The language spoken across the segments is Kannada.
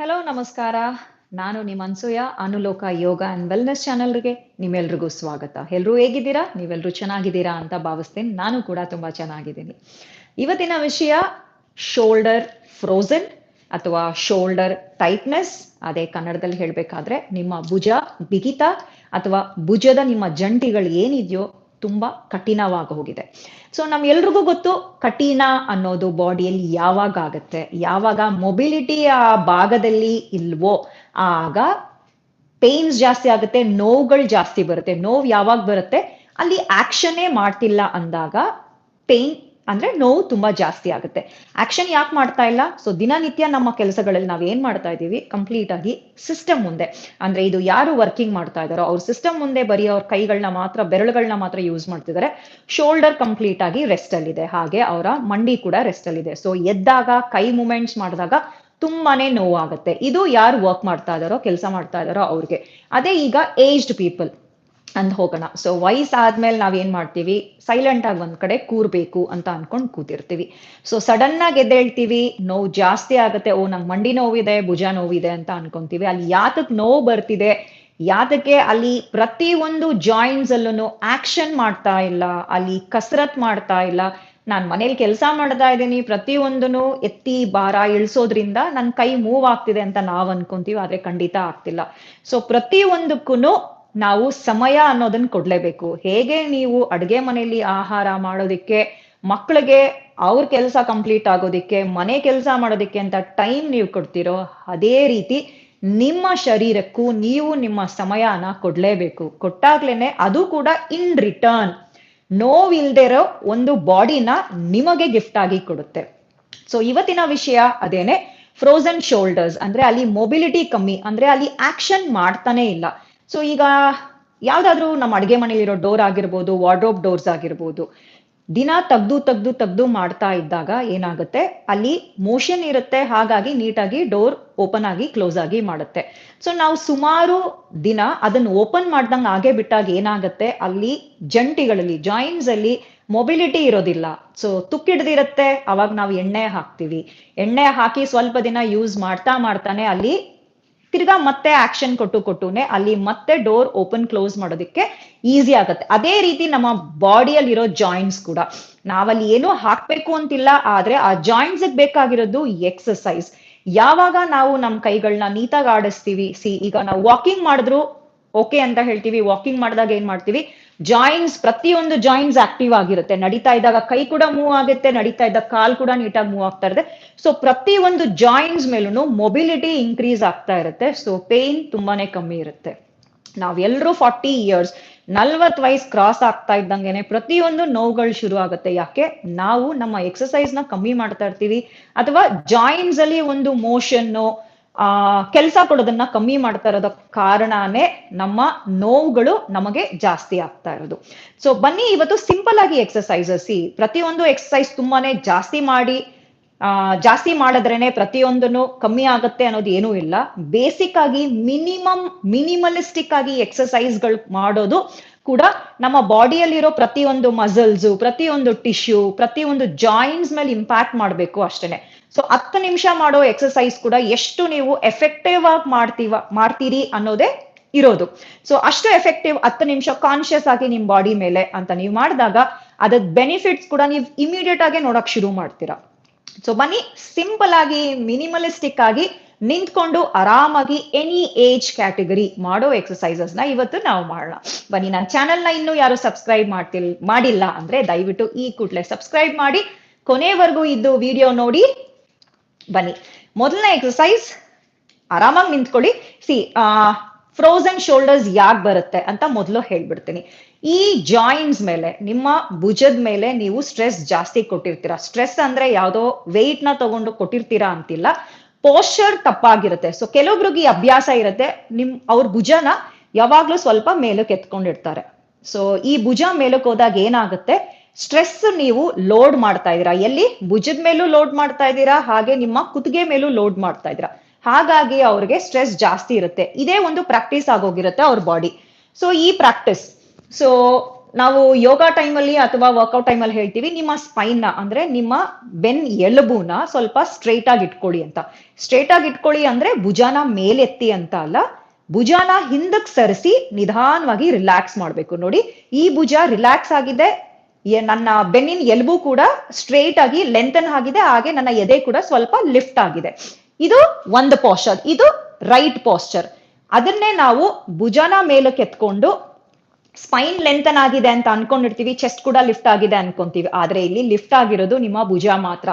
ಹಲೋ ನಮಸ್ಕಾರ. ನಾನು ನಿಮ್ಮ Anasuya, Anuloka yoga and wellness ಚಾನಲ್ಗೆ ನಿಮ್ಮೆಲ್ರಿಗೂ ಸ್ವಾಗತ. ಎಲ್ಲರೂ ಹೇಗಿದ್ದೀರಾ? ನೀವೆಲ್ಲರೂ ಚೆನ್ನಾಗಿದ್ದೀರಾ ಅಂತ ಭಾವಿಸ್ತೇನೆ. ನಾನು ಕೂಡ ತುಂಬಾ ಚೆನ್ನಾಗಿದ್ದೀನಿ. ಇವತ್ತಿನ ವಿಷಯ ಶೋಲ್ಡರ್ ಫ್ರೋಸನ್ ಅಥವಾ ಶೋಲ್ಡರ್ ಟೈಟ್ನೆಸ್ ಅದೇ ಕನ್ನಡದಲ್ಲಿ ಹೇಳಬೇಕಾದ್ರೆ ನಿಮ್ಮ ಭುಜ ಬಿಗಿತ ಅಥವಾ ಭುಜದ ನಿಮ್ಮ ಜಂಟಿಗಳು ಏನಿದೆಯೋ ತುಂಬಾ ಕಠಿಣವಾಗಿ ಹೋಗಿದೆ ಸೊ ನಮ್ಗೆಲ್ರಿಗೂ ಗೊತ್ತು ಕಠಿಣ ಅನ್ನೋದು ಬಾಡಿಯಲ್ಲಿ ಯಾವಾಗ ಆಗತ್ತೆ, ಯಾವಾಗ ಮೊಬಿಲಿಟಿ ಆ ಭಾಗದಲ್ಲಿ ಇಲ್ವೋ, ಆಗ ಪೇನ್ಸ್ ಜಾಸ್ತಿ ಆಗುತ್ತೆ, ನೋವುಗಳು ಜಾಸ್ತಿ ಬರುತ್ತೆ. ನೋವು ಯಾವಾಗ ಬರುತ್ತೆ, ಅಲ್ಲಿ ಆಕ್ಷನ್ನೇ ಮಾಡ್ತಿಲ್ಲ ಅಂದಾಗ ಪೇನ್ ಅಂದ್ರೆ ನೋವು ತುಂಬಾ ಜಾಸ್ತಿ ಆಗುತ್ತೆ. ಆಕ್ಷನ್ ಯಾಕೆ ಮಾಡ್ತಾ ಇಲ್ಲ? ಸೊ ದಿನನಿತ್ಯ ನಮ್ಮ ಕೆಲಸಗಳಲ್ಲಿ ನಾವ್ ಏನ್ ಮಾಡ್ತಾ ಇದೀವಿ ಕಂಪ್ಲೀಟ್ ಆಗಿ ಸಿಸ್ಟಮ್ ಮುಂದೆ. ಅಂದ್ರೆ ಇದು ಯಾರು ವರ್ಕಿಂಗ್ ಮಾಡ್ತಾ ಇದಾರೋ ಅವ್ರ ಸಿಸ್ಟಮ್ ಮುಂದೆ ಬರೀ ಅವ್ರ ಕೈಗಳನ್ನ ಮಾತ್ರ ಬೆರಳುಗಳನ್ನ ಮಾತ್ರ ಯೂಸ್ ಮಾಡ್ತಿದ್ದಾರೆ ಶೋಲ್ಡರ್ ಕಂಪ್ಲೀಟ್ ಆಗಿ ರೆಸ್ಟ್ ಅಲ್ಲಿದೆ. ಹಾಗೆ ಅವರ ಮಂಡಿ ಕೂಡ ರೆಸ್ಟ್ ಅಲ್ಲಿದೆ. ಸೊ ಎದ್ದಾಗ, ಕೈ ಮೂಮೆಂಟ್ಸ್ ಮಾಡಿದಾಗ ತುಂಬಾನೇ ನೋವಾಗುತ್ತೆ. ಇದು ಯಾರು ವರ್ಕ್ ಮಾಡ್ತಾ ಇದಾರೋ ಕೆಲಸ ಮಾಡ್ತಾ ಇದಾರೋ ಅವ್ರಿಗೆ. ಅದೇ ಈಗ ಏಜ್ಡ್ ಪೀಪಲ್ ಅಂದ್ ಹೋಗೋಣ. ಸೊ ವಯಸ್ಸಾದ್ಮೇಲೆ ನಾವೇನ್ ಮಾಡ್ತೀವಿ? ಸೈಲೆಂಟ್ ಆಗಿ ಒಂದ್ ಕಡೆ ಕೂರ್ಬೇಕು ಅಂತ ಅನ್ಕೊಂಡು ಕೂತಿರ್ತೀವಿ. ಸೊ ಸಡನ್ ಆಗಿ ಎದ್ದೇಳ್ತೀವಿ, ನೋವು ಜಾಸ್ತಿ ಆಗುತ್ತೆ, ಓ, ನಂಗೆ ಮಂಡಿ ನೋವಿದೆ, ಭುಜ ನೋವಿದೆ ಅಂತ ಅನ್ಕೊಂತೀವಿ. ಅಲ್ಲಿ ಯಾತಕ್ ನೋವು ಬರ್ತಿದೆ? ಯಾತಕ್ಕೆ ಅಲ್ಲಿ ಪ್ರತಿ ಒಂದು ಜಾಯಿಂಟ್ಸ್ ಅಲ್ಲೂ ಆಕ್ಷನ್ ಮಾಡ್ತಾ ಇಲ್ಲ, ಅಲ್ಲಿ ಕಸರತ್ ಮಾಡ್ತಾ ಇಲ್ಲ. ನಾನ್ ಮನೇಲಿ ಕೆಲಸ ಮಾಡ್ತಾ ಇದ್ದೀನಿ ಪ್ರತಿಯೊಂದನು ಎತ್ತಿ ಭಾರ ಇಳಿಸೋದ್ರಿಂದ ನನ್ನ ಕೈ ಮೂವ್ ಆಗ್ತಿದೆ ಅಂತ ನಾವ್ ಅನ್ಕೊಂತೀವಿ, ಆದ್ರೆ ಖಂಡಿತ ಆಗ್ತಿಲ್ಲ. ಸೊ ಪ್ರತಿಯೊಂದಕ್ಕೂ ನಾವು ಸಮಯ ಅನ್ನೋದನ್ನ ಕೊಡ್ಲೇಬೇಕು. ಹೇಗೆ ನೀವು ಅಡ್ಗೆ ಮನೆಯಲ್ಲಿ ಆಹಾರ ಮಾಡೋದಿಕ್ಕೆ ಮಕ್ಕಳಿಗೆ ಅವ್ರ ಕೆಲಸ ಕಂಪ್ಲೀಟ್ ಆಗೋದಿಕ್ಕೆ, ಮನೆ ಕೆಲಸ ಮಾಡೋದಿಕ್ಕೆ ಅಂತ ಟೈಮ್ ನೀವು ಕೊಡ್ತಿರೋ, ಅದೇ ರೀತಿ ನಿಮ್ಮ ಶರೀರಕ್ಕೂ ನೀವು ನಿಮ್ಮ ಸಮಯನ ಕೊಡ್ಲೇಬೇಕು. ಕೊಟ್ಟಾಗ್ಲೇನೆ ಅದು ಕೂಡ ಇನ್ ರಿಟರ್ನ್ ನೋವಿಲ್ದೇ ಇರೋ ಒಂದು ಬಾಡಿನ ನಿಮಗೆ ಗಿಫ್ಟ್ ಆಗಿ ಕೊಡುತ್ತೆ. ಸೊ ಇವತ್ತಿನ ವಿಷಯ ಅದೇನೆ ಫ್ರೋಸನ್ ಶೋಲ್ಡರ್ಸ್ ಅಂದ್ರೆ ಅಲ್ಲಿ ಮೊಬಿಲಿಟಿ ಕಮ್ಮಿ, ಅಂದ್ರೆ ಅಲ್ಲಿ ಆಕ್ಷನ್ ಮಾಡ್ತಾನೆ ಇಲ್ಲ. ಸೊ ಈಗ ಯಾವ್ದಾದ್ರು ನಮ್ಮ ಅಡುಗೆ ಮನೆಯಲ್ಲಿರೋ ಡೋರ್ ಆಗಿರ್ಬೋದು ವಾರ್ಡ್ರೋಬ್ ಡೋರ್ಸ್ ಆಗಿರ್ಬೋದು, ದಿನ ತೆಗ್ದು ತೆಗ್ದು ತೆಗ್ದು ಮಾಡ್ತಾ ಇದ್ದಾಗ ಏನಾಗುತ್ತೆ? ಅಲ್ಲಿ ಮೋಷನ್ ಇರುತ್ತೆ, ಹಾಗಾಗಿ ನೀಟಾಗಿ ಡೋರ್ ಓಪನ್ ಆಗಿ ಕ್ಲೋಸ್ ಆಗಿ ಮಾಡುತ್ತೆ. ಸೊ ನಾವು ಸುಮಾರು ದಿನ ಅದನ್ನು ಓಪನ್ ಮಾಡ್ದಂಗೆ ಹಾಗೆ ಬಿಟ್ಟಾಗ ಏನಾಗುತ್ತೆ? ಅಲ್ಲಿ ಜಂಟಿಗಳಲ್ಲಿ ಜಾಯಿಂಟ್ಸ್ ಅಲ್ಲಿ ಮೊಬಿಲಿಟಿ ಇರೋದಿಲ್ಲ. ಸೊ ತುಕ್ಕಿಡ್ದಿರುತ್ತೆ, ಅವಾಗ ನಾವು ಎಣ್ಣೆ ಹಾಕ್ತಿವಿ. ಎಣ್ಣೆ ಹಾಕಿ ಸ್ವಲ್ಪ ದಿನ ಯೂಸ್ ಮಾಡ್ತಾ ಮಾಡ್ತಾನೆ ಅಲ್ಲಿ ತಿರ್ಗಾ ಮತ್ತೆ ಆಕ್ಷನ್ ಕೊಟ್ಟು ಕೊಟ್ಟುನೆ ಅಲ್ಲಿ ಮತ್ತೆ ಡೋರ್ ಓಪನ್ ಕ್ಲೋಸ್ ಮಾಡೋದಕ್ಕೆ ಈಸಿ ಆಗುತ್ತೆ. ಅದೇ ರೀತಿ ನಮ್ಮ ಬಾಡಿಯಲ್ಲಿರೋ ಜಾಯಿಂಟ್ಸ್ ಕೂಡ. ನಾವಲ್ಲಿ ಏನೂ ಹಾಕ್ಬೇಕು ಅಂತಿಲ್ಲ, ಆದ್ರೆ ಆ ಜಾಯಿಂಟ್ಸ್ ಬೇಕಾಗಿರೋದು ಎಕ್ಸಸೈಸ್ ಯಾವಾಗ ನಾವು ನಮ್ಮ ಕೈಗಳನ್ನ ನೀಟಾಗಿ ಆಡಿಸ್ತೀವಿ ಸಿ ಈಗ ನಾವು ವಾಕಿಂಗ್ ಮಾಡಿದ್ರು ಓಕೆ ಅಂತ ಹೇಳ್ತೀವಿ ವಾಕಿಂಗ್ ಮಾಡಿದಾಗ ಏನ್ ಮಾಡ್ತೀವಿ? ಜಾಯಿಂಟ್ಸ್ ಪ್ರತಿಯೊಂದು ಜಾಯಿಂಟ್ಸ್ ಆಕ್ಟಿವ್ ಆಗಿರುತ್ತೆ. ನಡೀತಾ ಇದ್ದಾಗ ಕೈ ಕೂಡ ಮೂವ್ ಆಗುತ್ತೆ, ನಡೀತಾ ಇದ್ದಾಗ ಕಾಲ್ ಕೂಡ ನೀಟಾಗಿ ಮೂವ್ ಆಗ್ತಾ ಇರುತ್ತೆ. ಸೊ ಪ್ರತಿ ಒಂದು ಜಾಯಿಂಟ್ಸ್ ಮೇಲೂ ಮೊಬಿಲಿಟಿ ಇನ್ಕ್ರೀಸ್ ಆಗ್ತಾ ಇರುತ್ತೆ. ಸೊ ಪೇನ್ ತುಂಬಾನೇ ಕಮ್ಮಿ ಇರುತ್ತೆ. ನಾವೆಲ್ಲರೂ ಫಾರ್ಟಿ ಇಯರ್ಸ್ ನಲ್ವತ್ ವಯಸ್ ಕ್ರಾಸ್ ಆಗ್ತಾ ಇದ್ದಂಗೆನೆ ಪ್ರತಿಯೊಂದು ನೋವುಗಳು ಶುರು ಆಗುತ್ತೆ. ಯಾಕೆ? ನಾವು ನಮ್ಮ ಎಕ್ಸಸೈಸ್ನ ಕಮ್ಮಿ ಮಾಡ್ತಾ ಇರ್ತೀವಿ. ಅಥವಾ ಜಾಯಿಂಟ್ಸ್ ಅಲ್ಲಿ ಒಂದು ಮೋಷನ್ನು ಆ, ಕೆಲಸ ಕೊಡೋದನ್ನ ಕಮ್ಮಿ ಮಾಡ್ತಾ ಇರೋದಕ್ಕೆ ಕಾರಣನೇ ನಮ್ಮ ನೋವುಗಳು ನಮಗೆ ಜಾಸ್ತಿ ಆಗ್ತಾ ಇರೋದು. ಸೊ ಬನ್ನಿ ಇವತ್ತು ಸಿಂಪಲ್ ಆಗಿ ಎಕ್ಸಸೈಸಸ್ ಪ್ರತಿಯೊಂದು ಎಕ್ಸಸೈಸ್ ತುಂಬಾನೇ ಜಾಸ್ತಿ ಮಾಡಿ, ಆ, ಜಾಸ್ತಿ ಮಾಡಿದ್ರೇನೆ ಪ್ರತಿಯೊಂದನ್ನು ಕಮ್ಮಿ ಆಗುತ್ತೆ ಅನ್ನೋದು ಏನೂ ಇಲ್ಲ. ಬೇಸಿಕ್ ಆಗಿ ಮಿನಿಮಮ್ ಮಿನಿಮಲಿಸ್ಟಿಕ್ ಆಗಿ ಎಕ್ಸಸೈಸ್ಗಳು ಮಾಡೋದು ಕೂಡ ನಮ್ಮ ಬಾಡಿಯಲ್ಲಿರೋ ಪ್ರತಿಯೊಂದು ಮಸಲ್ಸ್ ಪ್ರತಿಯೊಂದು ಟಿಶ್ಯೂ ಪ್ರತಿಯೊಂದು ಜಾಯಿಂಟ್ಸ್ ಮೇಲೆ ಇಂಪ್ಯಾಕ್ಟ್ ಮಾಡಬೇಕು ಅಷ್ಟೇನೆ. ಸೊ ಹತ್ತು ನಿಮಿಷ ಮಾಡೋ ಎಕ್ಸಸೈಸ್ ಕೂಡ ಎಷ್ಟು ನೀವು ಎಫೆಕ್ಟಿವ್ ಆಗಿ ಮಾಡ್ತೀವ, ಮಾಡ್ತೀರಿ ಅನ್ನೋದೇ ಇರೋದು. ಸೊ ಅಷ್ಟು ಎಫೆಕ್ಟಿವ್ ಹತ್ತು ನಿಮಿಷ ಕಾನ್ಶಿಯಸ್ ಆಗಿ ನಿಮ್ ಬಾಡಿ ಮೇಲೆ ಅಂತ ನೀವು ಮಾಡಿದಾಗ ಅದ್ರ ಬೆನಿಫಿಟ್ಸ್ ಕೂಡ ನೀವು ಇಮಿಡಿಯೇಟ್ ಆಗಿ ನೋಡಕ್ ಶುರು ಮಾಡ್ತೀರಾ. ಸೊ ಬನ್ನಿ ಸಿಂಪಲ್ ಆಗಿ ಮಿನಿಮಲಿಸ್ಟಿಕ್ ಆಗಿ ನಿಂತ್ಕೊಂಡು ಆರಾಮಾಗಿ ಎನಿ ಏಜ್ ಕ್ಯಾಟಗರಿ ಮಾಡೋ ಎಕ್ಸಸೈಸಸ್ನ ಇವತ್ತು ನಾವು ಮಾಡೋಣ. ಬನ್ನಿ, ನನ್ನ ಚಾನೆಲ್ನ ಇನ್ನೂ ಯಾರು ಸಬ್ಸ್ಕ್ರೈಬ್ ಮಾಡ್ತಿಲ್, ಮಾಡಿಲ್ಲ ಅಂದ್ರೆ ದಯವಿಟ್ಟು ಈ ಕೂಡಲೇ ಸಬ್ಸ್ಕ್ರೈಬ್ ಮಾಡಿ. ಕೊನೆವರೆಗೂ ಇದ್ದು ವಿಡಿಯೋ ನೋಡಿ. ಬನ್ನಿ. ಮೊದಲನೇ ಎಕ್ಸಸೈಸ್ ಆರಾಮಾಗಿ ನಿಂತ್ಕೊಳ್ಳಿ. ಸಿ ಫ್ರೋಸನ್ ಶೋಲ್ಡರ್ಸ್ ಯಾಕೆ ಬರುತ್ತೆ ಅಂತ ಮೊದಲು ಹೇಳ್ಬಿಡ್ತೀನಿ. ಈ ಜಾಯಿಂಟ್ಸ್ ಮೇಲೆ, ನಿಮ್ಮ ಭುಜದ ಮೇಲೆ ನೀವು ಸ್ಟ್ರೆಸ್ ಜಾಸ್ತಿ ಕೊಟ್ಟಿರ್ತೀರಾ. ಸ್ಟ್ರೆಸ್ ಅಂದ್ರೆ ಯಾವುದೋ ವೆಯ್ಟ್ನ ತಗೊಂಡು ಕೊಟ್ಟಿರ್ತೀರಾ ಅಂತಿಲ್ಲ. ಪೋಶ್ಚರ್ ತಪ್ಪಾಗಿರುತ್ತೆ. ಸೊ ಕೆಲವೊಬ್ರಿಗೆ ಅಭ್ಯಾಸ ಇರುತ್ತೆ. ನಿಮ್, ಅವ್ರ ಭುಜನ ಯಾವಾಗ್ಲೂ ಸ್ವಲ್ಪ ಮೇಲಕ್ಕೆ ಎತ್ಕೊಂಡಿರ್ತಾರೆ ಸೊ ಈ ಭುಜ ಮೇಲಕ್ಕೆ ಹೋದಾಗ ಏನಾಗುತ್ತೆ? ಸ್ಟ್ರೆಸ್ ನೀವು ಲೋಡ್ ಮಾಡ್ತಾ ಇದೀರಾ ಎಲ್ಲಿ? ಭುಜದ ಮೇಲೂ ಲೋಡ್ ಮಾಡ್ತಾ ಇದ್ದೀರಾ. ಹಾಗೆ ನಿಮ್ಮ ಕುತ್ತಿಗೆ ಮೇಲೂ ಲೋಡ್ ಮಾಡ್ತಾ ಇದ್ದೀರಾ. ಹಾಗಾಗಿ ಅವ್ರಿಗೆ ಸ್ಟ್ರೆಸ್ ಜಾಸ್ತಿ ಇರುತ್ತೆ. ಇದೇ ಒಂದು ಪ್ರಾಕ್ಟೀಸ್ ಆಗೋಗಿರುತ್ತೆ ಅವ್ರ ಬಾಡಿ ಸೊ ಈ ಪ್ರಾಕ್ಟೀಸ್ ಸೊ ನಾವು ಯೋಗ ಟೈಮಲ್ಲಿ ಅಥವಾ ವರ್ಕೌಟ್ ಟೈಮಲ್ಲಿ ಹೇಳ್ತೀವಿ, ನಿಮ್ಮ ಸ್ಪೈನ್ನ, ಅಂದ್ರೆ ನಿಮ್ಮ ಬೆನ್ ಎಲುಬುನ ಸ್ವಲ್ಪ ಸ್ಟ್ರೈಟ್ ಆಗಿ ಇಟ್ಕೊಳ್ಳಿ ಅಂತ. ಸ್ಟ್ರೈಟ್ ಆಗಿ ಇಟ್ಕೊಳ್ಳಿ ಅಂದ್ರೆ ಭುಜಾನ ಮೇಲೆತ್ತಿ ಅಂತ ಅಲ್ಲ, ಭುಜಾನ ಹಿಂದಕ್ಕೆ ಸರಿಸಿ ನಿಧಾನವಾಗಿ ರಿಲ್ಯಾಕ್ಸ್ ಮಾಡ್ಬೇಕು. ನೋಡಿ, ಈ ಭುಜ ರಿಲ್ಯಾಕ್ಸ್ ಆಗಿದೆ ನನ್ನ ಬೆನ್ನಿನ ಎಲುಬು ಕೂಡ ಸ್ಟ್ರೈಟ್ ಆಗಿ ಲೆಂತನ್ ಆಗಿದೆ, ಹಾಗೆ ನನ್ನ ಎದೆ ಕೂಡ ಸ್ವಲ್ಪ ಲಿಫ್ಟ್ ಆಗಿದೆ. ಇದು ಒಂದು ಪಾಸ್ಚರ್ ಇದು ರೈಟ್ ಪಾಸ್ಚರ್ ಅದನ್ನೇ ನಾವು ಭುಜನ ಮೇಲೆ ಕೆತ್ಕೊಂಡು ಸ್ಪೈನ್ ಲೆಂತನ್ ಆಗಿದೆ ಅಂತ ಅನ್ಕೊಂಡಿರ್ತೀವಿ ಚೆಸ್ಟ್ ಕೂಡ ಲಿಫ್ಟ್ ಆಗಿದೆ ಅನ್ಕೊಂತೀವಿ. ಆದ್ರೆ ಇಲ್ಲಿ ಲಿಫ್ಟ್ ಆಗಿರೋದು ನಿಮ್ಮ ಭುಜ ಮಾತ್ರ.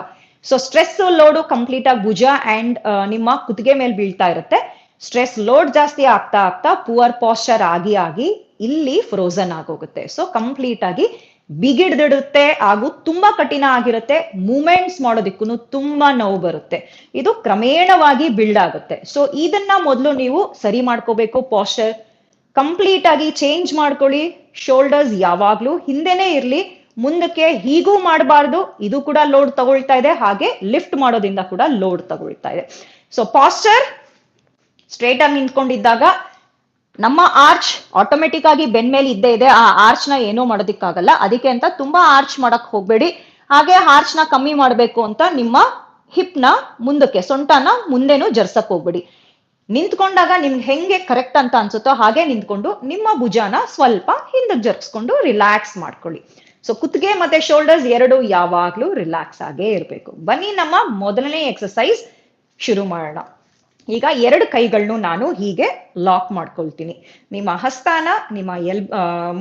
ಸೊ ಸ್ಟ್ರೆಸ್ ಲೋಡು ಕಂಪ್ಲೀಟ್ ಆಗಿ ಭುಜ ಅಂಡ್ ನಿಮ್ಮ ಕುತ್ತಿಗೆ ಮೇಲೆ ಬೀಳ್ತಾ ಇರುತ್ತೆ. ಸ್ಟ್ರೆಸ್ ಲೋಡ್ ಜಾಸ್ತಿ ಆಗ್ತಾ ಆಗ್ತಾ ಪುವರ್ ಪಾಸ್ಚರ್ ಆಗಿ ಆಗಿ ಇಲ್ಲಿ ಫ್ರೋಸನ್ ಆಗೋಗುತ್ತೆ. ಸೊ ಕಂಪ್ಲೀಟ್ ಆಗಿ ಬಿಗಿಡ್ದಿಡುತ್ತೆ ಹಾಗೂ ತುಂಬಾ ಕಠಿಣ ಆಗಿರುತ್ತೆ. ಮೂಮೆಂಟ್ಸ್ ಮಾಡೋದಕ್ಕೂ ತುಂಬಾ ನೋವು ಬರುತ್ತೆ. ಇದು ಕ್ರಮೇಣವಾಗಿ ಬಿಲ್ಡ್ ಆಗುತ್ತೆ. ಸೊ ಇದನ್ನ ಮೊದಲು ನೀವು ಸರಿ ಮಾಡ್ಕೋಬೇಕು. ಪಾಸ್ಚರ್ ಕಂಪ್ಲೀಟ್ ಆಗಿ ಚೇಂಜ್ ಮಾಡ್ಕೊಳ್ಳಿ. ಶೋಲ್ಡರ್ಸ್ ಯಾವಾಗ್ಲೂ ಹಿಂದೆನೆ ಇರ್ಲಿ. ಮುಂದಕ್ಕೆ ಹೀಗೂ ಮಾಡಬಾರ್ದು. ಇದು ಕೂಡ ಲೋಡ್ ತಗೊಳ್ತಾ ಇದೆ. ಹಾಗೆ ಲಿಫ್ಟ್ ಮಾಡೋದ್ರಿಂದ ಕೂಡ ಲೋಡ್ ತಗೊಳ್ತಾ ಇದೆ. ಸೊ ಪಾಸ್ಚರ್ ಸ್ಟ್ರೇಟ್ ಆಗಿ ನಿಂತ್ಕೊಂಡಿದ್ದಾಗ ನಮ್ಮ ಆರ್ಚ್ ಆಟೋಮೆಟಿಕ್ ಆಗಿ ಬೆನ್ ಮೇಲೆ ಇದ್ದೇ ಇದೆ. ಆ ಆರ್ಚ್ನ ಏನೋ ಮಾಡೋದಿಕ್ಕಾಗಲ್ಲ. ಅದಕ್ಕೆ ಅಂತ ತುಂಬಾ ಆರ್ಚ್ ಮಾಡಕ್ ಹೋಗ್ಬೇಡಿ. ಹಾಗೆ ಆರ್ಚ್ನ ಕಮ್ಮಿ ಮಾಡಬೇಕು ಅಂತ ನಿಮ್ಮ ಹಿಪ್ನ ಮುಂದಕ್ಕೆ, ಸೊಂಟನ ಮುಂದೆನೂ ಜರ್ಸಕ್ ಹೋಗ್ಬೇಡಿ. ನಿಂತ್ಕೊಂಡಾಗ ನಿಮ್ಗೆ ಹೆಂಗೆ ಕರೆಕ್ಟ್ ಅಂತ ಅನ್ಸುತ್ತೋ ಹಾಗೆ ನಿಂತ್ಕೊಂಡು ನಿಮ್ಮ ಭುಜಾನ ಸ್ವಲ್ಪ ಹಿಂದಕ್ಕೆ ಜರ್ಸ್ಕೊಂಡು ರಿಲ್ಯಾಕ್ಸ್ ಮಾಡ್ಕೊಳ್ಳಿ. ಸೊ ಕುತ್ತಿಗೆ ಮತ್ತೆ ಶೋಲ್ಡರ್ಸ್ ಎರಡು ಯಾವಾಗ್ಲೂ ರಿಲ್ಯಾಕ್ಸ್ ಆಗೇ ಇರಬೇಕು. ಬನ್ನಿ ನಮ್ಮ ಮೊದಲನೇ ಎಕ್ಸಸೈಸ್ ಶುರು ಮಾಡೋಣ. ಈಗ ಎರಡು ಕೈಗಳನ್ನು ನಾನು ಹೀಗೆ ಲಾಕ್ ಮಾಡ್ಕೊಳ್ತೀನಿ. ನಿಮ್ಮ ಹಸ್ತಾನ, ನಿಮ್ಮ ಎಲ್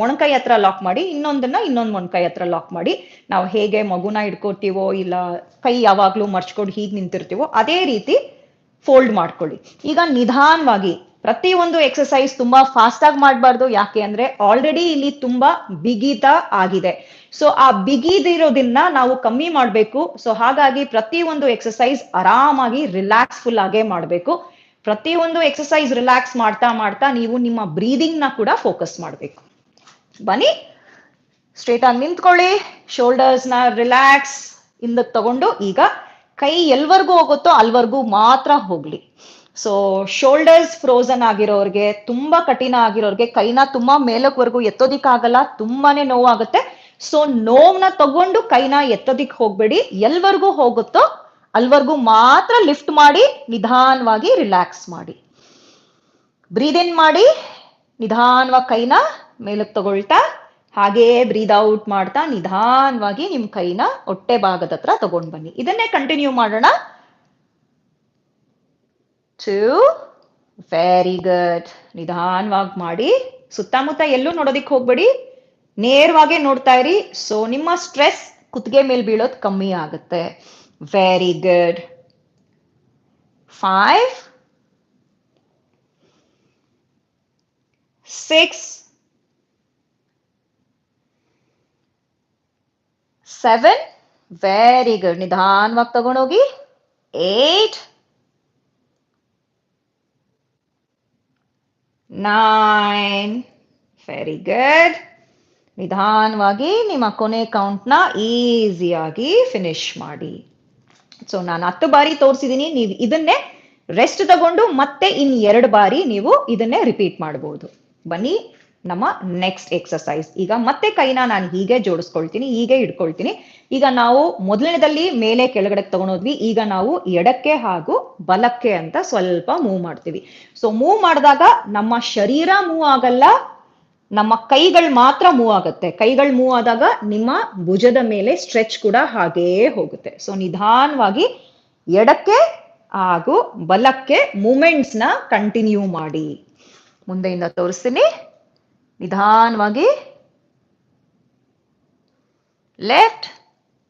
ಮೊಣಕೈ ಹತ್ರ ಲಾಕ್ ಮಾಡಿ, ಇನ್ನೊಂದನ್ನ ಇನ್ನೊಂದು ಮೊಣಕೈ ಹತ್ರ ಲಾಕ್ ಮಾಡಿ. ನಾವು ಹೇಗೆ ಮಗುನ ಇಟ್ಕೋತೀವೋ ಇಲ್ಲ ಕೈ ಯಾವಾಗ್ಲೂ ಮರ್ಚ್ಕೊಂಡು ಹೀಗೆ ನಿಂತಿರ್ತೀವೋ ಅದೇ ರೀತಿ ಫೋಲ್ಡ್ ಮಾಡ್ಕೊಳ್ಳಿ. ಈಗ ನಿಧಾನವಾಗಿ ಪ್ರತಿಯೊಂದು ಎಕ್ಸಸೈಸ್ ತುಂಬಾ ಫಾಸ್ಟ್ ಆಗಿ ಮಾಡಬಾರ್ದು. ಯಾಕೆ ಅಂದ್ರೆ ಆಲ್ರೆಡಿ ಇಲ್ಲಿ ತುಂಬಾ ಬಿಗಿತ ಆಗಿದೆ. ಸೊ ಆ ಬಿಗಿದಿರೋದನ್ನ ನಾವು ಕಮ್ಮಿ ಮಾಡಬೇಕು. ಸೊ ಹಾಗಾಗಿ ಪ್ರತಿ ಒಂದು ಎಕ್ಸಸೈಸ್ ಆರಾಮಾಗಿ ರಿಲ್ಯಾಕ್ಸ್ಫುಲ್ ಆಗೇ ಮಾಡಬೇಕು. ಪ್ರತಿಯೊಂದು ಎಕ್ಸಸೈಸ್ ರಿಲ್ಯಾಕ್ಸ್ ಮಾಡ್ತಾ ಮಾಡ್ತಾ ನೀವು ನಿಮ್ಮ ಬ್ರೀದಿಂಗ್ನ ಕೂಡ ಫೋಕಸ್ ಮಾಡಬೇಕು. ಬನ್ನಿ. ಸ್ಟ್ರೇಟ್ ಆಗಿ ನಿಂತ್ಕೊಳ್ಳಿ. ಶೋಲ್ಡರ್ಸ್ನ ರಿಲ್ಯಾಕ್ಸ್ ಇಂದ ತಗೊಂಡು ಈಗ ಕೈ ಎಲ್ವರ್ಗೂ ಹೋಗುತ್ತೋ ಅಲ್ವರ್ಗೂ ಮಾತ್ರ ಹೋಗ್ಲಿ. ಸೊ ಶೋಲ್ಡರ್ಸ್ ಫ್ರೋಸನ್ ಆಗಿರೋರ್ಗೆ, ತುಂಬಾ ಕಠಿಣ ಆಗಿರೋರ್ಗೆ, ಕೈನ ತುಂಬಾ ಮೇಲಕ್ವರೆಗೂ ಎತ್ತೋದಿಕ್ಕಾಗಲ್ಲ, ತುಂಬಾನೇ ನೋವಾಗುತ್ತೆ. ಸೊ ನೋವ್ನ ತಗೊಂಡು ಕೈನ ಎತ್ತೋದಿಕ್ ಹೋಗ್ಬೇಡಿ. ಎಲ್ವರ್ಗೂ ಹೋಗುತ್ತೋ, ಅಲ್ವರ್ಗೂ ಮಾತ್ರ ಲಿಫ್ಟ್ ಮಾಡಿ, ನಿಧಾನವಾಗಿ ರಿಲ್ಯಾಕ್ಸ್ ಮಾಡಿ. ಬ್ರೀದ್ ಇನ್ ಮಾಡಿ ನಿಧಾನವಾಗಿ ಕೈನ ಮೇಲಕ್ಕೆ ತಗೊಳ್ತಾ, ಹಾಗೇ ಬ್ರೀದ್ ಔಟ್ ಮಾಡ್ತಾ, ನಿಧಾನವಾಗಿ ನಿಮ್ ಕೈನ ಹೊಟ್ಟೆ ಭಾಗದ ಹತ್ರ ತಗೊಂಡ್ ಬನ್ನಿ. ಇದನ್ನೇ ಕಂಟಿನ್ಯೂ ಮಾಡೋಣ. ಟೂ ವೆರಿ ಗುಡ್ ನಿಧಾನವಾಗಿ ಮಾಡಿ. ಸುತ್ತಮುತ್ತ ಎಲ್ಲೂ ನೋಡೋದಿಕ್ ಹೋಗ್ಬೇಡಿ. ನೇರವಾಗಿ ನೋಡ್ತಾ ಇರಿ. ಸೊ ನಿಮ್ಮ ಸ್ಟ್ರೆಸ್ ಕುತ್ತಿಗೆ ಮೇಲೆ ಬೀಳೋದು ಕಮ್ಮಿ ಆಗುತ್ತೆ. Very good five six seven very good ನಿಧಾನವಾಗಿ ತಗೊಂಡೋಗಿ. ಏಟ್ ನೈನ್ ವೆರಿ ಗುಡ್ ನಿಧಾನವಾಗಿ ನಿಮ್ಮ ಕೊನೆ ಕೌಂಟ್ನ ಈಸಿಯಾಗಿ ಫಿನಿಶ್ ಮಾಡಿ. ಸೊ ನಾನು ಹತ್ತು ಬಾರಿ ತೋರಿಸಿದ್ದೀನಿ ನೀವು ಇದನ್ನೇ ರೆಸ್ಟ್ ತಗೊಂಡು ಮತ್ತೆ ಇನ್ ಎರಡು ಬಾರಿ ನೀವು ಇದನ್ನೇ ರಿಪೀಟ್ ಮಾಡಬಹುದು ಬನ್ನಿ, ನಮ್ಮ ನೆಕ್ಸ್ಟ್ ಎಕ್ಸಸೈಸ್ ಈಗ ಮತ್ತೆ ಕೈನ ನಾನು ಹೀಗೆ ಜೋಡಿಸ್ಕೊಳ್ತೀನಿ, ಹೀಗೆ ಇಟ್ಕೊಳ್ತೀನಿ. ಈಗ ನಾವು ಮೊದಲನೇದಲ್ಲಿ ಮೇಲೆ ಕೆಳಗಡೆ ತಗೊಂಡೋದ್ವಿ, ಈಗ ನಾವು ಎಡಕ್ಕೆ ಹಾಗೂ ಬಲಕ್ಕೆ ಅಂತ ಸ್ವಲ್ಪ ಮೂವ್ ಮಾಡ್ತೀವಿ. ಸೊ ಮೂವ್ ಮಾಡಿದಾಗ ನಮ್ಮ ಶರೀರ ಮೂವ್ ಆಗಲ್ಲ ನಮ್ಮ ಕೈಗಳು ಮಾತ್ರ ಮೂವ್ ಆಗುತ್ತೆ. ಕೈಗಳು ಮೂವ್ ಆದಾಗ ನಿಮ್ಮ ಭುಜದ ಮೇಲೆ ಸ್ಟ್ರೆಚ್ ಕೂಡ ಹಾಗೇ ಹೋಗುತ್ತೆ. ಸೊ ನಿಧಾನವಾಗಿ ಎಡಕ್ಕೆ ಹಾಗೂ ಬಲಕ್ಕೆ ಮೂಮೆಂಟ್ಸ್ನ ಕಂಟಿನ್ಯೂ ಮಾಡಿ. ಮುಂದೆಯಿಂದ ತೋರಿಸ್ತೀನಿ. ನಿಧಾನವಾಗಿ. Left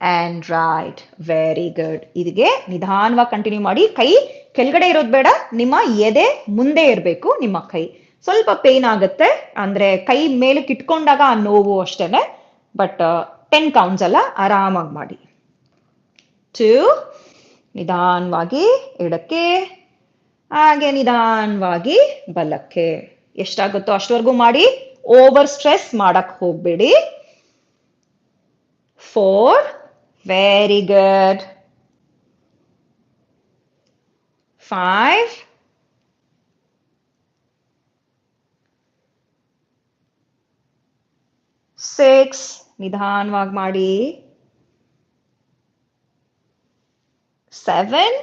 and right very good ಇದಕ್ಕೆ ನಿಧಾನವಾಗಿ ಕಂಟಿನ್ಯೂ ಮಾಡಿ. ಕೈ ಕೆಳಗಡೆ ಇರೋದು ಬೇಡ. ನಿಮ್ಮ ಎದೆ ಮುಂದೆ ಇರಬೇಕು. ನಿಮ್ಮ ಕೈ. ಸ್ವಲ್ಪ ಪೇನ್ ಆಗುತ್ತೆ. ಅಂದ್ರೆ ಕೈ ಮೇಲಕ್ಕೆ ಇಟ್ಕೊಂಡಾಗ ಆ ನೋವು ಅಷ್ಟೇನೆ. ಬಟ್ ಟೆನ್ ಕೌಂಟ್ಸ್ ಅಲ್ಲ, ಆರಾಮಾಗಿ ಮಾಡಿ. ಟೂ ನಿಧಾನವಾಗಿ ಎಡಕ್ಕೆ, ಹಾಗೆ ನಿಧಾನವಾಗಿ ಬಲಕ್ಕೆ. ಎಷ್ಟಾಗುತ್ತೋ ಅಷ್ಟವರೆಗೂ ಮಾಡಿ ಓವರ್ ಸ್ಟ್ರೆಸ್ ಮಾಡಕ್ ಹೋಗ್ಬೇಡಿ. Four very good five six ನಿಧಾನವಾಗಿ ಮಾಡಿ. Seven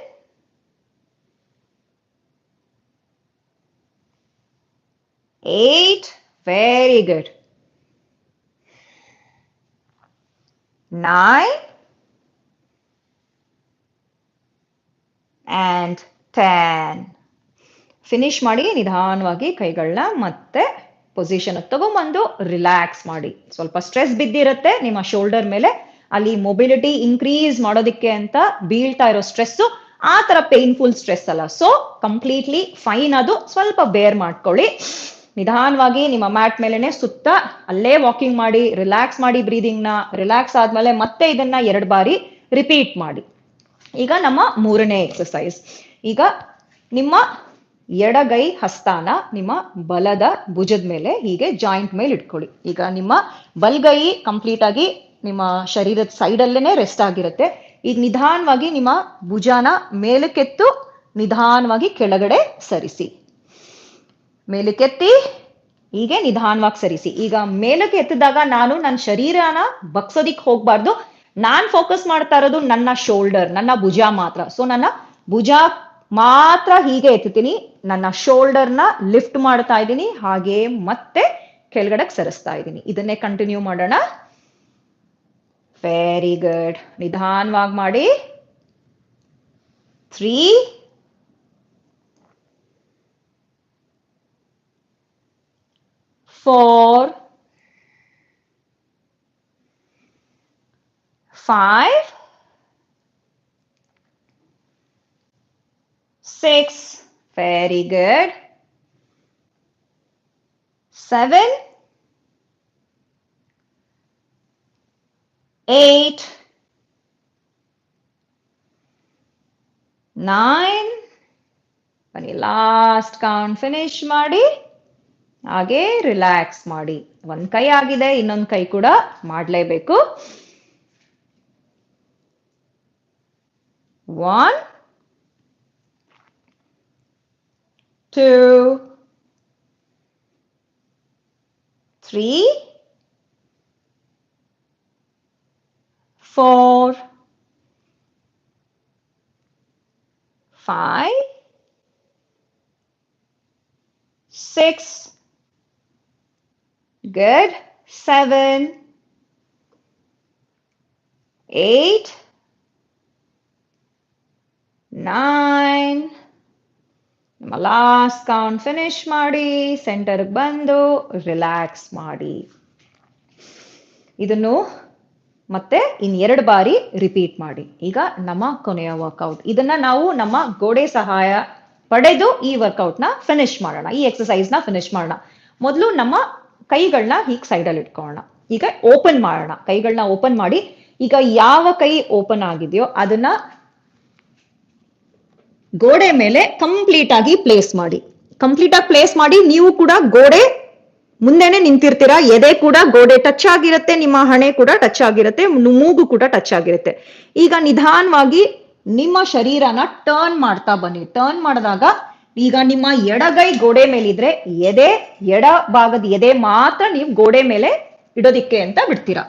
eight very good nine and ten finish ಮಾಡಿ, ನಿಧಾನವಾಗಿ ಕೈಗಳನ್ನ ಮತ್ತೆ ಪೊಸಿಷನ್ ತಗೊಂಬಂದು ರಿಲ್ಯಾಕ್ಸ್ ಮಾಡಿ. ಸ್ವಲ್ಪ ಸ್ಟ್ರೆಸ್ ಬಿದ್ದಿರುತ್ತೆ, ನಿಮ್ಮ ಶೋಲ್ಡರ್ ಮೇಲೆ. ಅಲ್ಲಿ ಮೊಬಿಲಿಟಿ ಇನ್ಕ್ರೀಸ್ ಮಾಡೋದಿಕ್ಕೆ ಅಂತ ಬೀಳ್ತಾ ಇರೋ ಸ್ಟ್ರೆಸ್ಸು ಆ ತರ ಪೇನ್ಫುಲ್ ಸ್ಟ್ರೆಸ್ ಅಲ್ಲ. ಸೊ ಕಂಪ್ಲೀಟ್ಲಿ ಫೈನ್ ಅದು. ಸ್ವಲ್ಪ ಬೇರ್ ಮಾಡ್ಕೊಳ್ಳಿ. ನಿಧಾನವಾಗಿ ನಿಮ್ಮ ಮ್ಯಾಟ್ ಮೇಲೆನೆ ಸುತ್ತ ಅಲ್ಲೇ ವಾಕಿಂಗ್ ಮಾಡಿ ರಿಲ್ಯಾಕ್ಸ್ ಮಾಡಿ ಬ್ರೀದಿಂಗ್ನ ರಿಲ್ಯಾಕ್ಸ್ ಆದ್ಮೇಲೆ ಮತ್ತೆ ಇದನ್ನ ಎರಡು ಬಾರಿ ರಿಪೀಟ್ ಮಾಡಿ. ಈಗ ನಮ್ಮ ಮೂರನೇ ಎಕ್ಸಸೈಸ್ ಈಗ ನಿಮ್ಮ ಎಡಗೈ ಹಸ್ತಾನ ನಿಮ್ಮ ಬಲದ ಭುಜದ ಮೇಲೆ ಹೀಗೆ ಜಾಯಿಂಟ್ ಮೇಲೆ ಇಟ್ಕೊಳ್ಳಿ. ಈಗ ನಿಮ್ಮ ಬಲ್ಗೈ ಕಂಪ್ಲೀಟ್ ಆಗಿ ನಿಮ್ಮ ಶರೀರದ ಸೈಡ್ ಅಲ್ಲೇನೆ ರೆಸ್ಟ್ ಆಗಿರುತ್ತೆ. ಈಗ ನಿಧಾನವಾಗಿ ನಿಮ್ಮ ಭುಜಾನ ಮೇಲಕ್ಕೆತ್ತು ನಿಧಾನವಾಗಿ ಕೆಳಗಡೆ ಸರಿಸಿ. ಮೇಲಕ್ಕೆತ್ತಿ ಹೀಗೆ ನಿಧಾನವಾಗಿ ಸರಿಸಿ. ಈಗ ಮೇಲಕ್ಕೆ ಎತ್ತಿದಾಗ ನಾನು ನನ್ನ ಶರೀರನ ಬಗ್ಸೋದಿಕ್ ಹೋಗ್ಬಾರ್ದು. ನಾನ್ ಫೋಕಸ್ ಮಾಡ್ತಾ ಇರೋದು ನನ್ನ ಶೋಲ್ಡರ್ ನನ್ನ ಭುಜ ಮಾತ್ರ. ಸೊ ನನ್ನ ಭುಜ ಮಾತ್ರ ಹೀಗೆ ಎತ್ತುತ್ತೀನಿ ನನ್ನ ಶೋಲ್ಡರ್ನ ಲಿಫ್ಟ್ ಮಾಡ್ತಾ ಇದ್ದೀನಿ. ಹಾಗೆ ಮತ್ತೆ ಕೆಳಗಡೆ ಸರಿಸ್ತಾ ಇದ್ದೀನಿ. ಇದನ್ನೇ ಕಂಟಿನ್ಯೂ ಮಾಡೋಣ. ವೆರಿ ಗುಡ್ ನಿಧಾನವಾಗಿ ಮಾಡಿ. Three four five, six, very good, seven, eight, nine ಬನ್ನಿ ಲಾಸ್ಟ್ ಕೌಂಟ್ ಫಿನಿಶ್ ಮಾಡಿ. ಹಾಗೆ ರಿಲ್ಯಾಕ್ಸ್ ಮಾಡಿ. ಒಂದ್ ಕೈ ಆಗಿದೆ ಇನ್ನೊಂದ್ ಕೈ ಕೂಡ ಮಾಡ್ಲೇಬೇಕು. One two, three, four, five, six, good, seven, eight, nine, ನಿಮ್ಮ ಲಾಸ್ಟ್ ಕೌಂಟ್ ಫಿನಿಶ್ ಮಾಡಿ ಸೆಂಟರ್ಗೆ ಬಂದು ರಿಲ್ಯಾಕ್ಸ್ ಮಾಡಿ. ಇದನ್ನು ಮತ್ತೆ ಇನ್ ಎರಡು ಬಾರಿ ರಿಪೀಟ್ ಮಾಡಿ. ಈಗ ನಮ್ಮ ಕೊನೆಯ ವರ್ಕೌಟ್ ಇದನ್ನ ನಾವು ನಮ್ಮ ಗೋಡೆ ಸಹಾಯ ಪಡೆದು ಈ ವರ್ಕೌಟ್ನ ಫಿನಿಶ್ ಮಾಡೋಣ. ಈ ಎಕ್ಸಸೈಸ್ನ ಫಿನಿಶ್ ಮಾಡೋಣ. ಮೊದಲು ನಮ್ಮ ಕೈಗಳನ್ನ ಹೀಗೆ ಸೈಡಲ್ಲಿ ಇಟ್ಕೊಳ್ಳೋಣ. ಈಗ ಓಪನ್ ಮಾಡೋಣ. ಕೈಗಳನ್ನ ಓಪನ್ ಮಾಡಿ. ಈಗ ಯಾವ ಕೈ ಓಪನ್ ಆಗಿದೆಯೋ ಅದನ್ನ ಗೋಡೆ ಮೇಲೆ ಕಂಪ್ಲೀಟ್ ಆಗಿ ಪ್ಲೇಸ್ ಮಾಡಿ. ಕಂಪ್ಲೀಟ್ ಆಗಿ ಪ್ಲೇಸ್ ಮಾಡಿ, ನೀವು ಕೂಡ ಗೋಡೆ ಮುಂದೆನೆ ನಿಂತಿರ್ತೀರಾ? ಎದೆ ಕೂಡ ಗೋಡೆ ಟಚ್ ಆಗಿರುತ್ತೆ, ನಿಮ್ಮ ಹಣೆ ಕೂಡ ಟಚ್ ಆಗಿರುತ್ತೆ ಮೂಗು ಕೂಡ ಟಚ್ ಆಗಿರುತ್ತೆ. ಈಗ ನಿಧಾನವಾಗಿ ನಿಮ್ಮ ಶರೀರನ ಟರ್ನ್ ಮಾಡ್ತಾ ಬನ್ನಿ. ಟರ್ನ್ ಮಾಡಿದಾಗ ಈಗ ನಿಮ್ಮ ಎಡಗೈ ಗೋಡೆ ಮೇಲಿದ್ರೆ ಎದೆ, ಎಡ ಭಾಗದ ಎದೆ ಮಾತ್ರ ನೀವು ಗೋಡೆ ಮೇಲೆ ಇಡೋದಿಕ್ಕೆ ಅಂತ ಬಿಡ್ತೀರಾ.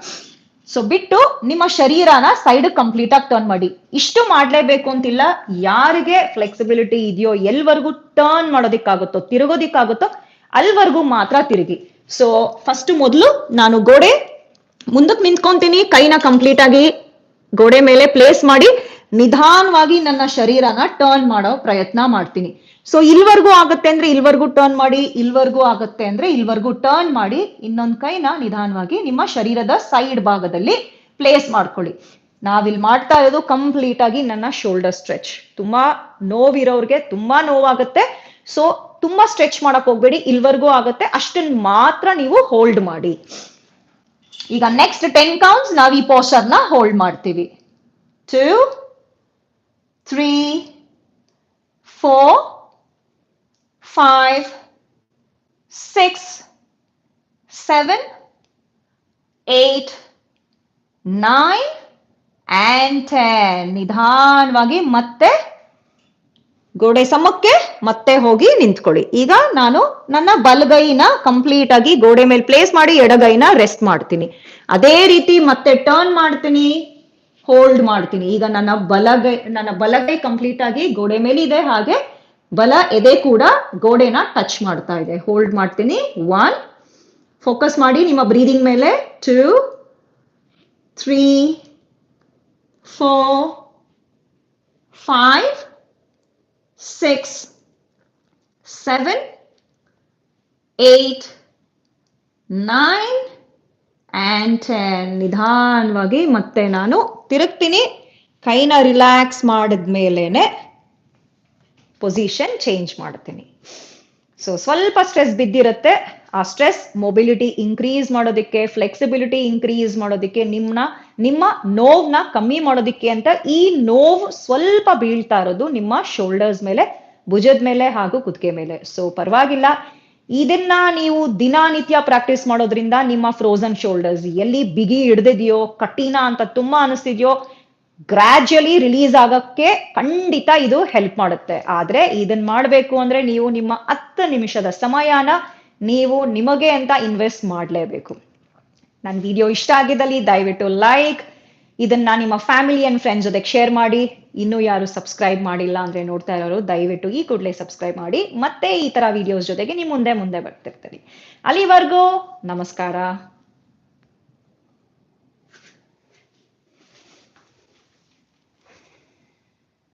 ಸೊ ಬಿಟ್ಟು ನಿಮ್ಮ ಶರೀರನ ಸೈಡ್ ಕಂಪ್ಲೀಟ್ ಆಗಿ ಟರ್ನ್ ಮಾಡಿ. ಇಷ್ಟು ಮಾಡ್ಲೇಬೇಕು ಅಂತಿಲ್ಲ. ಯಾರಿಗೆ ಫ್ಲೆಕ್ಸಿಬಿಲಿಟಿ ಇದೆಯೋ, ಎಲ್ವರೆಗೂ ಟರ್ನ್ ಮಾಡೋದಿಕ್ಕಾಗುತ್ತೋ, ತಿರುಗೋದಿಕ್ಕಾಗುತ್ತೋ, ಅಲ್ವರೆಗೂ ಮಾತ್ರ ತಿರುಗಿ. ಸೊ ಫಸ್ಟ್ ಮೊದಲು ನಾನು ಗೋಡೆ ಮುಂದಕ್ಕೆ ನಿಂತ್ಕೊಂತೀನಿ. ಕೈನ ಕಂಪ್ಲೀಟ್ ಆಗಿ ಗೋಡೆ ಮೇಲೆ ಪ್ಲೇಸ್ ಮಾಡಿ. ನಿಧಾನವಾಗಿ ನನ್ನ ಶರೀರನ ಟರ್ನ್ ಮಾಡೋ ಪ್ರಯತ್ನ ಮಾಡ್ತೀನಿ. ಸೊ ಇಲ್ವರೆಗೂ ಆಗುತ್ತೆ ಅಂದ್ರೆ ಇಲ್ವರೆಗೂ ಟರ್ನ್ ಮಾಡಿ, ಇಲ್ವರೆಗೂ ಆಗುತ್ತೆ ಅಂದ್ರೆ ಇಲ್ವರೆಗೂ ಟರ್ನ್ ಮಾಡಿ ಇನ್ನೊಂದ್ ಕೈನ ನಿಧಾನವಾಗಿ ನಿಮ್ಮ ಶರೀರದ ಸೈಡ್ ಭಾಗದಲ್ಲಿ ಪ್ಲೇಸ್ ಮಾಡ್ಕೊಳ್ಳಿ. ನಾವಿಲ್ಲಿ ಮಾಡ್ತಾ ಇರೋದು ಕಂಪ್ಲೀಟ್ ಆಗಿ ನನ್ನ ಶೋಲ್ಡರ್ ಸ್ಟ್ರೆಚ್ ತುಂಬಾ ನೋವಿರೋರ್ಗೆ ತುಂಬಾ ನೋವಾಗುತ್ತೆ. ಸೊ ತುಂಬಾ ಸ್ಟ್ರೆಚ್ ಮಾಡಕ್ ಹೋಗ್ಬೇಡಿ, ಇಲ್ವರೆಗೂ ಆಗುತ್ತೆ. ಅಷ್ಟನ್ನ ಮಾತ್ರ ನೀವು ಹೋಲ್ಡ್ ಮಾಡಿ. ಈಗ ನೆಕ್ಸ್ಟ್ ಟೆನ್ ಕೌಂಟ್ಸ್ ನಾವು ಈ ಪೋಸ್ಟರ್ನ ಹೋಲ್ಡ್ ಮಾಡ್ತೀವಿ. Two three four five six seven eight, nine and ten ನಿಧಾನವಾಗಿ ಮತ್ತೆ ಗೋಡೆ ಸಮಕ್ಕೆ ಮತ್ತೆ ಹೋಗಿ ನಿಂತ್ಕೊಳ್ಳಿ. ಈಗ ನಾನು ನನ್ನ ಬಲಗೈನ ಕಂಪ್ಲೀಟ್ ಆಗಿ ಗೋಡೆ ಮೇಲೆ ಪ್ಲೇಸ್ ಮಾಡಿ ಎಡಗೈನ ರೆಸ್ಟ್ ಮಾಡ್ತೀನಿ. ಅದೇ ರೀತಿ ಮತ್ತೆ ಟರ್ನ್ ಮಾಡ್ತೀನಿ. ಹೋಲ್ಡ್ ಮಾಡ್ತೀನಿ. ಈಗ ನನ್ನ ಬಲಗೈ ನನ್ನ ಬಲಗೈ ಕಂಪ್ಲೀಟ್ ಆಗಿ ಗೋಡೆ ಮೇಲೆ ಇದೆ. ಹಾಗೆ ಬಲ ಎದೆ ಕೂಡ ಗೋಡೆನ ಟಚ್ ಮಾಡ್ತಾ ಇದೆ. ಹೋಲ್ಡ್ ಮಾಡ್ತೀನಿ. ಒನ್ ಫೋಕಸ್ ಮಾಡಿ ನಿಮ್ಮ ಬ್ರೀದಿಂಗ್ ಮೇಲೆ. Two three four five six seven eight nine and ten ನಿಧಾನವಾಗಿ ಮತ್ತೆ ನಾನು ತಿರುಗ್ತೀನಿ. ಕೈನ ರಿಲ್ಯಾಕ್ಸ್ ಮಾಡಿದ್ಮೇಲೆನೆ ಪೊಸಿಷನ್ ಚೇಂಜ್ ಮಾಡ್ತೀನಿ. ಸೊ ಸ್ವಲ್ಪ ಸ್ಟ್ರೆಸ್ ಬಿದ್ದಿರುತ್ತೆ. ಆ ಸ್ಟ್ರೆಸ್ ಮೊಬಿಲಿಟಿ ಇನ್ಕ್ರೀಸ್ ಮಾಡೋದಕ್ಕೆ ಫ್ಲೆಕ್ಸಿಬಿಲಿಟಿ ಇನ್ಕ್ರೀಸ್ ಮಾಡೋದಕ್ಕೆ ನಿಮ್ಮನ್ನ ನಿಮ್ಮ ನೋವ್ನ ಕಮ್ಮಿ ಮಾಡೋದಕ್ಕೆ ಅಂತ ಈ ನೋವು ಸ್ವಲ್ಪ ಬೀಳ್ತಾ ಇರೋದು ನಿಮ್ಮ ಶೋಲ್ಡರ್ಸ್ ಮೇಲೆ, ಭುಜದ ಮೇಲೆ ಹಾಗೂ ಕುತ್ತಿಗೆ ಮೇಲೆ. ಸೊ ಪರವಾಗಿಲ್ಲ. ಇದನ್ನ ನೀವು ದಿನನಿತ್ಯ ಪ್ರಾಕ್ಟೀಸ್ ಮಾಡೋದ್ರಿಂದ ನಿಮ್ಮ ಫ್ರೋಸನ್ ಶೋಲ್ಡರ್ಸ್ ಎಲ್ಲಿ ಬಿಗಿ ಹಿಡ್ದಿದೆಯೋ, ಕಠಿಣ ಅಂತ ತುಂಬಾ ಅನಿಸ್ತಿದ್ಯೋ ಗ್ರಾಜುಯಲಿ ರಿಲೀಸ್ ಆಗಕ್ಕೆ ಖಂಡಿತ ಇದು ಹೆಲ್ಪ್ ಮಾಡುತ್ತೆ. ಆದ್ರೆ ಇದನ್ ಮಾಡಬೇಕು ಅಂದ್ರೆ ನೀವು ನಿಮ್ಮ ಹತ್ತು ನಿಮಿಷದ ಸಮಯನ ನೀವು ನಿಮಗೆ ಅಂತ ಇನ್ವೆಸ್ಟ್ ಮಾಡಲೇಬೇಕು. ನನ್ನ ವಿಡಿಯೋ ಇಷ್ಟ ಆಗಿದ್ದಲ್ಲಿ ದಯವಿಟ್ಟು ಲೈಕ್ ಇದನ್ನ ನಿಮ್ಮ ಫ್ಯಾಮಿಲಿ ಅಂಡ್ ಫ್ರೆಂಡ್ಸ್ ಜೊತೆಗೆ ಶೇರ್ ಮಾಡಿ. ಇನ್ನೂ ಯಾರು ಸಬ್ಸ್ಕ್ರೈಬ್ ಮಾಡಿಲ್ಲ ಅಂದ್ರೆ ನೋಡ್ತಾ ಇರೋರು, ದಯವಿಟ್ಟು ಈ ಕೂಡಲೇ ಸಬ್ಸ್ಕ್ರೈಬ್ ಮಾಡಿ. ಮತ್ತೆ ಈ ತರ ವಿಡಿಯೋಸ್ ಜೊತೆಗೆ ನಿಮ್ಮ ಮುಂದೆ ಮುಂದೆ ಬರ್ತಿರ್ತೀರಿ. ಅಲ್ಲಿವರೆಗೂ ನಮಸ್ಕಾರ.